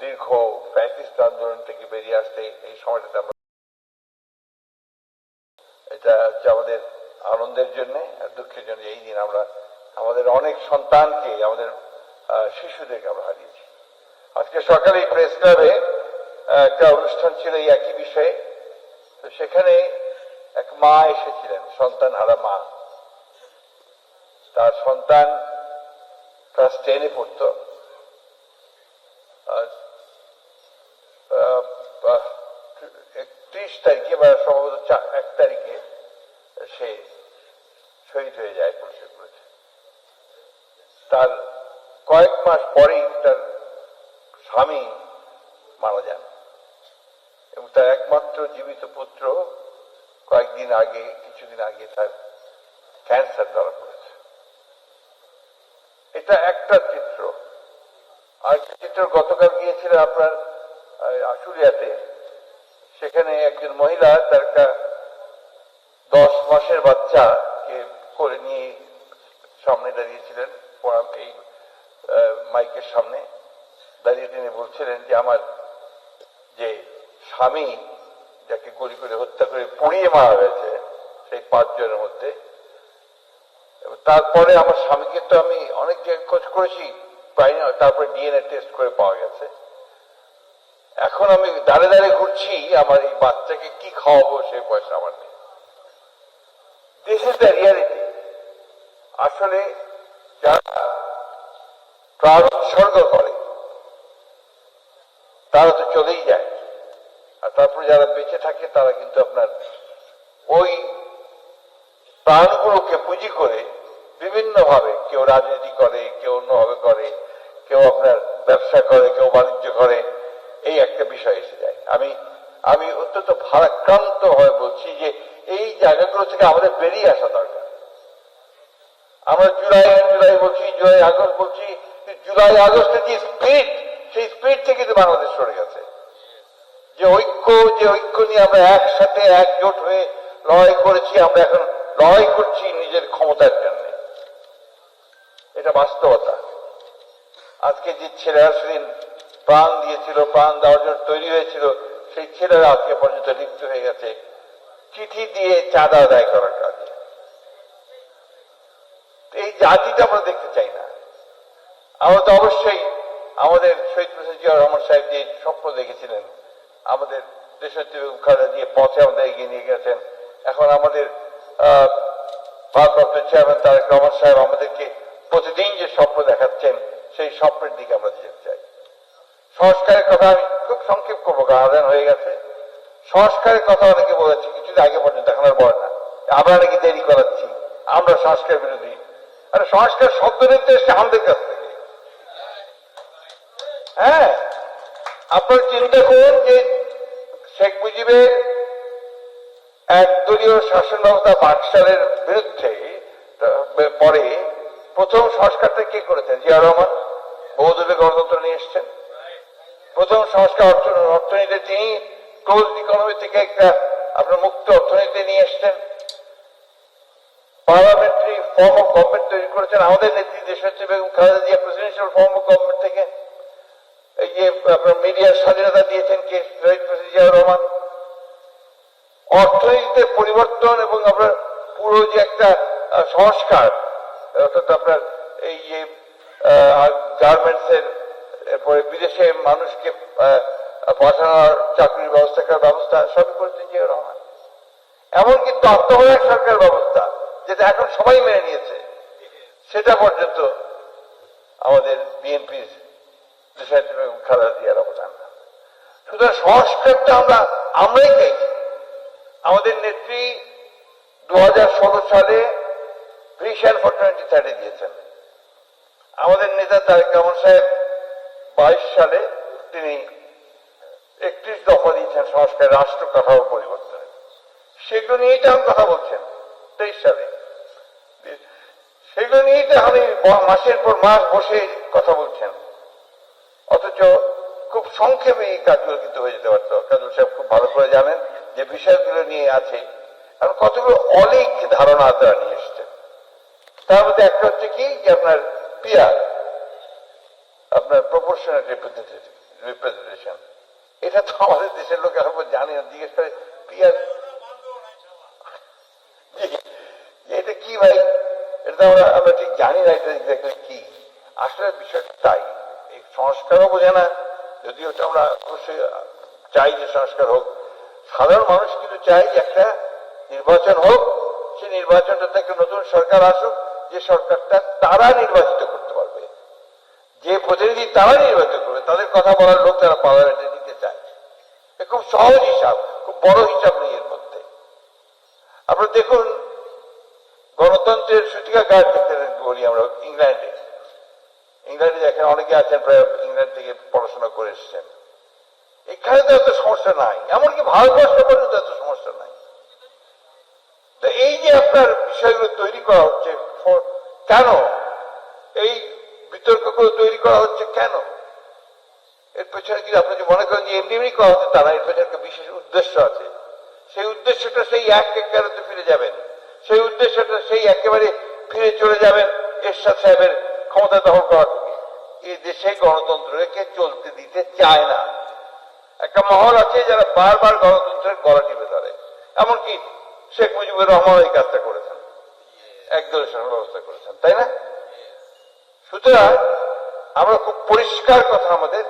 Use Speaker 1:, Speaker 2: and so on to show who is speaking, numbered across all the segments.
Speaker 1: দীর্ঘ ফ্যাসিস্ট আন্দোলন থেকে বেরিয়ে আসতে এই সময়টাতে আমরা এটা হচ্ছে আমাদের আনন্দের জন্য আর দুঃখের জন্য এই দিন আমরা আমাদের অনেক সন্তানকে, আমাদের শিশুদেরকে আমরা হারিয়েছি। আজকে সকালে প্রেস ক্লাবে একটা অনুষ্ঠান ছিল এই একই বিষয়ে। তো সেখানে এক মা এসেছিলেন, সন্তান হারা মা। তার সন্তান ক্লাস টেনে পড়তো আর একত্রিশ তারিখে বা সম্ভবত এক তারিখে সে শহীদ হয়ে যায় পুলিশে করেছে তার কয়েক মাস পরেই তার স্বামী মারা যান এবং তার একমাত্র জীবিত পুত্র কয়েকদিন আগে, কিছুদিন আগে তার ক্যান্সার ধরা পড়েছে। এটা একটা চিত্র। আর চিত্র গতকাল গিয়েছিলেন আপনার আশুলিয়াতে। সেখানে একজন মহিলা, তার দশ মাসের বাচ্চাকে করে নিয়ে সামনে দাঁড়িয়েছিলেন এই মাইকের সামনে। দাঁড়িয়ে তিনি বলছিলেন যে, আমার যে স্বামী যাকে গুলি করে হত্যা করে পুড়িয়ে মারা হয়েছে সেই পাঁচজনের মধ্যে তারপরে আমার স্বামীকে তো আমি অনেক খোঁজ করেছি পাইনি তারপরে ডিএনএ টেস্ট করে পাওয়া গেছে। এখন আমি দাঁড়ে দাঁড়িয়ে ঘুরছি, আমার এই বাচ্চাকে কি খাওয়াবো সে পয়সা আমার নেই। দিস ইজ দ্য রিয়ালিটি আসলে যারা প্রাণ উৎসর্গ করে, তারা তো চলেই যায়। আর তারপরে যারা বেঁচে থাকে, তারা কিন্তু আপনার ওই প্রাণগুলোকে পুঁজি করে বিভিন্নভাবে কেউ রাজনীতি করে, কেউ অন্যভাবে করে, কেউ আপনার ব্যবসা করে, কেউ বাণিজ্য করে এই একটা বিষয় এসে যায়। আমি আমি অত্যন্ত ভারাক্রান্ত হয়ে বলছি যে এই জায়গাগুলো থেকে আমাদের বেরিয়ে আসা দরকার। আমরা জুলাই জুলাই বলছি, জুলাই, আগস্ট বলছি জুলাই আগস্টের যে স্পিড, সেই স্পিড থেকে কিন্তু বাংলাদেশ সরে গেছে। যে ঐক্য যে ঐক্য নিয়ে আমরা একসাথে একজোট হয়ে লড়াই করেছি, আমরা এখন লড়াই করছি নিজের ক্ষমতার জন্য। এটা বাস্তবতা। আজকে যে ছেলেরা সেদিন প্রাণ দিয়েছিল, প্রাণ দেওয়ার জন্য তৈরি হয়েছিল, সেই ছেলেরা আজকে পর্যন্ত লিপ্ত হয়ে গেছে। চিঠি দিয়ে চাঁদা আদায় করার কাজে। এই জাতিটা আমরা দেখতে চাই না। আমরা তো অবশ্যই আমাদের শহীদ প্রেসিডেন্ট জিয়া রহমান সাহেব যে স্বপ্ন দেখেছিলেন, আমাদের বেগম খালেদা দিয়ে পথে আমাদের এগিয়ে নিয়ে গেছেন। এখন আমাদের ভারপ্রাপ্ত চেয়ারম্যান তারেক রহমান সাহেব আমাদেরকে প্রতিদিন যে স্বপ্ন দেখাচ্ছেন, সেই স্বপ্নের দিকে আমরা যেতে চাই। সংস্কারের কথা আমি খুব সংক্ষেপ করব আদান হয়ে গেছে। সংস্কারের কথা অনেকে বলেছে কিছুদিন আগে পর্যন্ত, এখন আর বলে না। আমরা নাকি দেরি করাচ্ছি, আমরা সংস্কার বিরোধী। আরে সংস্কার শব্দ নিতে এসছে আমাদের কাছ থেকে। হ্যাঁ? আপনার চিন্তা করুন যে শেখ মুজিবের একদলীয় শাসন ব্যবস্থা বাকশালের বিরুদ্ধে পরে প্রথম সংস্কারটা কে করেছেন? জিয়া রহমান? বহুদলীয় গণতন্ত্র নিয়ে এসছেন। প্রথম সংস্কার অর্থনীতি তিনি ক্লোজ ইকোনমি থেকে একটা আপনার মুক্ত অর্থনীতি নিয়ে এসছেন। পার্লামেন্টারি ফর্ম অফ গভর্নমেন্ট তৈরি করেছেন। আমাদের নেত্রী দেশনেত্রী Begum Khaleda Zia presidential form of government থেকে। এই যে আপনার মিডিয়ার স্বাধীনতা দিয়েছেন কে? শহীদ প্রেসিডেন্ট জিয়াউর রহমান। অর্থনীতিতে পরিবর্তন এবং আপনার পুরো যে একটা সংস্কার, অর্থাৎ আপনার এই যে গার্মেন্টস এর এরপরে বিদেশে মানুষকে পাঠানোর চাকরির ব্যবস্থা করার ব্যবস্থা সবই করেছেন জিয়াউর রহমান। এমনকি তত্ত্বাবধায়ক সরকার ব্যবস্থা, যেটা এখন সবাই মেনে নিয়েছে। সেটা পর্যন্ত আমাদের বিএনপির খালেদা জিয়ার অবদান। সুতরাং সংস্কারটা আমরা, আমরাই চাইছি আমাদের নেত্রী দু হাজার ষোলো সালে ভিশন ফর টোয়েন্টি থার্টি দিয়েছেন আমাদের নেতা তারেক রহমান সাহেব সালে তিনি একত্রিশ দফা দিয়েছেন সংস্কার রাষ্ট্র কাঠামো পরিবর্তনে সেগুলো তো এখন কথা বলছেন, তেইশ সালে। সেগুলো নিয়েই তো আমি মাসের পর মাস বসে কথা বলছেন। অথচ খুব সংক্ষেপে এই কাজগুলো কিন্তু হয়ে যেতে পারতো। কাজল সাহেব খুব ভালো করে জানেন যে বিষয়গুলো নিয়ে আছে। আর কতগুলো অলিক ধারণা তারা নিয়ে এসছেন তার মধ্যে একটা হচ্ছে কি? যে আপনার পিয়ার। আপনার প্রপোর্শনাল রিপ্রেজেন্টেশন এটা তো আমাদের দেশের লোক এখন জানে না, জিজ্ঞেস করে পিয়ার এটা কি ভাই? এটা তো আমরা আমরা ঠিক জানি না, এটা exactly কি। আসলে বিষয়টা তাই, এই সংস্কারও বোঝে না, যদিও এটা আমরা অবশ্যই চাই যে সংস্কার হোক। সাধারণ মানুষ কিন্তু চাই যে একটা নির্বাচন হোক সেই নির্বাচনটা থেকে নতুন সরকার আসুক, যে সরকারটা তারা নির্বাচিত করতে পারবে। যে প্রতিনিধি তারা নির্বাচিত করবে, তাদের কথা বলার লোক তারা পার্লামেন্টে নিতে চায়। খুব সহজ হিসাব, খুব বড় হিসাব নেই এর মধ্যে। আপনারা দেখুন, গণতন্ত্রের সূতিকা গাছ দেখতে বলি আমরা, ইংল্যান্ডে। ইংল্যান্ডে দেখেন অনেকে আছেন, প্রায় ইংল্যান্ড থেকে পড়াশোনা করে এসেছেন। এখানে তো এত সমস্যা নাই, এমনকি ভারতবর্ষ পর্যন্ত এত সমস্যা নাই। তো এই যে আপনার বিষয়গুলো তৈরি করা হচ্ছে কেন? এই বিতর্কগুলো তৈরি করা হচ্ছে কেন? এর পেছনে কি আপনি মনে করেন যে এমনি এমনি করা হচ্ছে তা না এর পেছনে একটা বিশেষ উদ্দেশ্য আছে। সেই উদ্দেশ্যটা সেই এক একারতে ফিরে যাবেন। সেই উদ্দেশ্যটা সেই একেবারে ফিরে চলে যাবেন এরশাদ সাহেবের ক্ষমতা দখল করা থেকে। এই দেশে গণতন্ত্রকে চলতে দিতে চায় না। একটা মহল আছে যারা বারবার গণতন্ত্রের গলা টিপে ধরে। এমনকি শেখ মুজিবুর রহমান এই কাজটা করেছেন। একদল শাসন ব্যবস্থা করেছেন, তাই না? সুতরাং আমরা খুব পরিষ্কার কথা আমাদের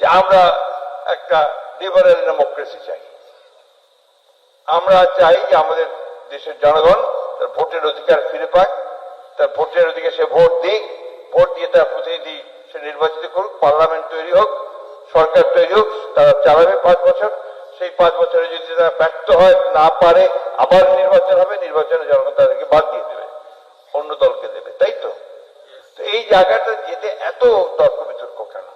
Speaker 1: যে আমরা একটা লিবারেল ডেমোক্রেসি চাই। আমরা চাই যে আমাদের দেশের জনগণ তার ভোটের অধিকার ফিরে পাক, তার ভোটের অধিকার সে ভোট দিক, ভোট দিয়ে তার প্রতিনিধি সে নির্বাচিত করুক, পার্লামেন্ট তৈরি হোক, সরকার তৈরি হোক, তারা চালাবে পাঁচ বছর। সেই পাঁচ বছরে যদি তারা ব্যর্থ হয়, না পারে, আবার নির্বাচন হবে, নির্বাচনে জনগণ তাদেরকে বাদ দিয়ে দেবে, অন্য দলকে দেবে, তাই তো? এই জায়গাটা যেতে এত তর্ক বিতর্ক কেন?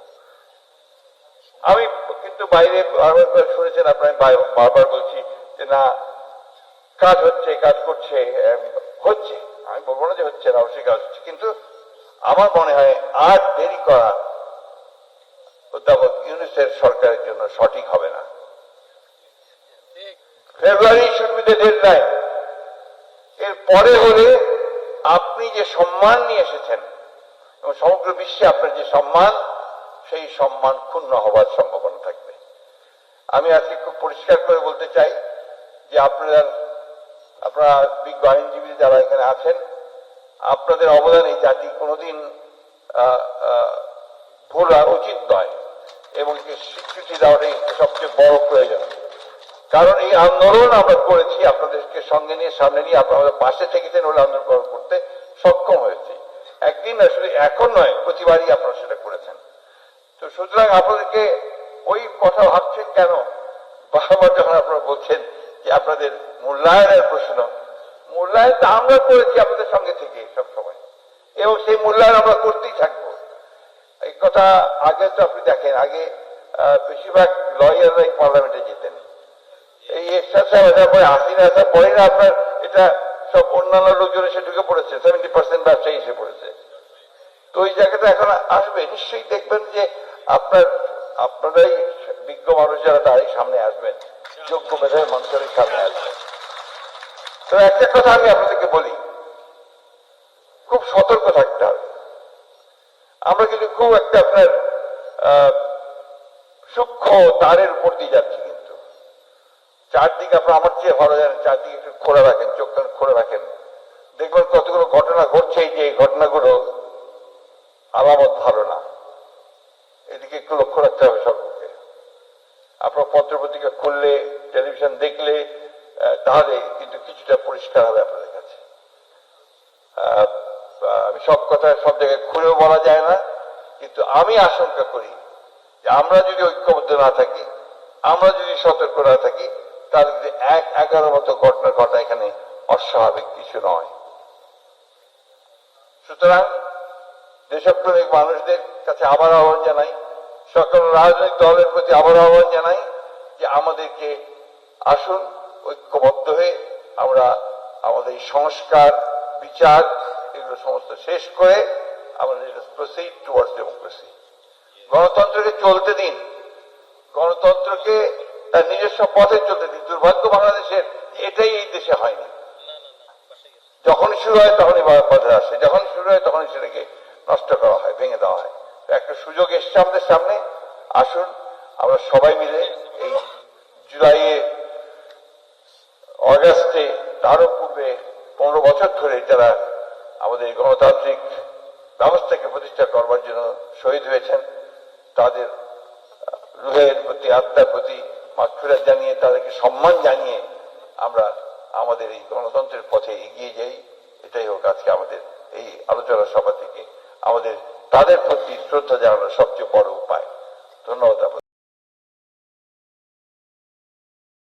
Speaker 1: আমি কিন্তু বাইরে বারবার শুনেছেন, আপনার বারবার বলছি যে না, কাজ হচ্ছে, কাজ করছে হচ্ছে। আমি বলব না যে হচ্ছে না, অবশ্যই কাজ হচ্ছে। কিন্তু আমার মনে হয় আর দেরি করা অধ্যাপক ইউনিসের সরকারের জন্য সঠিক হবে না। ফেব্রুয়ারি সুবিধে ডেট নাই। এর পরে হলে আপনি যে সম্মান নিয়ে এসেছেন সমগ্র বিশ্বে আপনার যে সম্মান, সেই সম্মান ক্ষুণ্ণ হবার সম্ভাবনা থাকবে। আমি আজকে খুব পরিষ্কার করে বলতে চাই যে আপনারা আপনারা বিজ্ঞ আইনজীবী যারা এখানে আছেন, আপনাদের অবদান এই জাতি কোনোদিন ভোলা উচিত নয় এবং স্বীকৃতি দেওয়াটাই সবচেয়ে বড় প্রয়োজন। কারণ এই আন্দোলন আমরা করেছি, আপনাদেরকে সঙ্গে নিয়ে, সামনে নিয়ে, আপনারা পাশে থেকেছেন বলে আন্দোলন করতে সক্ষম হয়েছি। একদিন আসলে এখন নয়, প্রতিবারই আপনারা সেটা করেছেন। তো সুতরাং আপনাদেরকে ওই কথা ভাবছেন কেন? বারবার যখন আপনারা বলছেন যে আপনাদের মূল্যায়নের প্রশ্ন, মূল্যায়ন তা আমরা করেছি আপনাদের সঙ্গে থেকে সবসময়। এবং সেই মূল্যায়ন আমরা করতেই থাকব। এই কথা আগে তো আপনি দেখেন, আগে বেশিরভাগ লয়াররাই পার্লামেন্টে যেতেন। এই এক্সারসাইজ আসার পরে হাসিনা আসার পরে না আপনার এটা সব অন্যান্য লোকজন এসে ঢুকে পড়েছে সেভেন্টি পার্সেন্ট ব্যবসায়ী এসে পড়েছে। তো ওই জায়গাটা এখন আসবে, নিশ্চয়ই দেখবেন যে আপনার, আপনারাই বিজ্ঞ মানুষ যারা তারাই সামনে আসবেন, যোগ্য মেধাবী মানুষেরই সামনে আসবেন। তো একটা কথা আমি আপনাদেরকে বলি, খুব সতর্ক থাকতে হবে। আমরা কিন্তু খুব একটা আপনার সূক্ষ্ম তারের উপর দিয়ে যাচ্ছি। চারদিকে আপনার আমার চেয়ে ভালো জানেন, চারদিকে একটু খোলা রাখেন, চোখ খোলা রাখেন। দেখবেন কতগুলো ঘটনা ঘটছে যে এই ঘটনাগুলো আলামত ভালো না। এদিকে একটু লক্ষ্য রাখতে হবে সর্বকে আপনার পত্রপত্রিকা খুললে, টেলিভিশন দেখলে তাহলে কিন্তু কিছুটা পরিষ্কার হবে আপনাদের কাছে। আমি সব কথা সব জায়গায় খুলেও বলা যায় না, কিন্তু আমি আশঙ্কা করি যে আমরা যদি ঐক্যবদ্ধ না থাকি, আমরা যদি সতর্ক না থাকি কিন্তু এক এগারো মতো ঘটনা ঘটা এখানে অস্বাভাবিক কিছু নয়। সুতরাং দেশপ্রেমিক মানুষদের কাছে আবার আহ্বান জানাই, সকল রাজনৈতিক দলের প্রতি আবার আহ্বান জানাই যে আমাদেরকে আসুন, ঐক্যবদ্ধ হয়ে আমরা আমাদের সংস্কার, বিচার এগুলো সমস্ত শেষ করে আমরা প্রসিড টুয়ার্ডস ডেমোক্রেসি গণতন্ত্রকে চলতে দিন। গণতন্ত্রকে তার নিজস্ব পথে চলতে দিন। দুর্ভাগ্য বাংলাদেশের এটাই এই দেশে হয়নি যখন শুরু হয় তখনই পথে আসে। যখন শুরু হয় তখনই সেটাকে নষ্ট করা হয়, ভেঙে দেওয়া হয়। একটা সুযোগ এসছে আমাদের সামনে। আসুন, আমরা সবাই মিলে এই জুলাইয়ে, অগাস্টে, তারও পূর্বে পনেরো বছর ধরে যারা আমাদের গণতান্ত্রিক ব্যবস্থাকে প্রতিষ্ঠা করবার জন্য শহীদ হয়েছেন, তাদের রুহের প্রতি, আত্মার প্রতি মাক্ষুরা জানিয়ে, তাদেরকে সম্মান জানিয়ে আমরা আমাদের এই গণতন্ত্রের পথে এগিয়ে যাই। এটাই হোক আজকে আমাদের এই আলোচনা সভা থেকে। আমাদের তাদের প্রতি শ্রদ্ধা জানানোর সবচেয়ে বড় উপায়। ধন্যবাদ।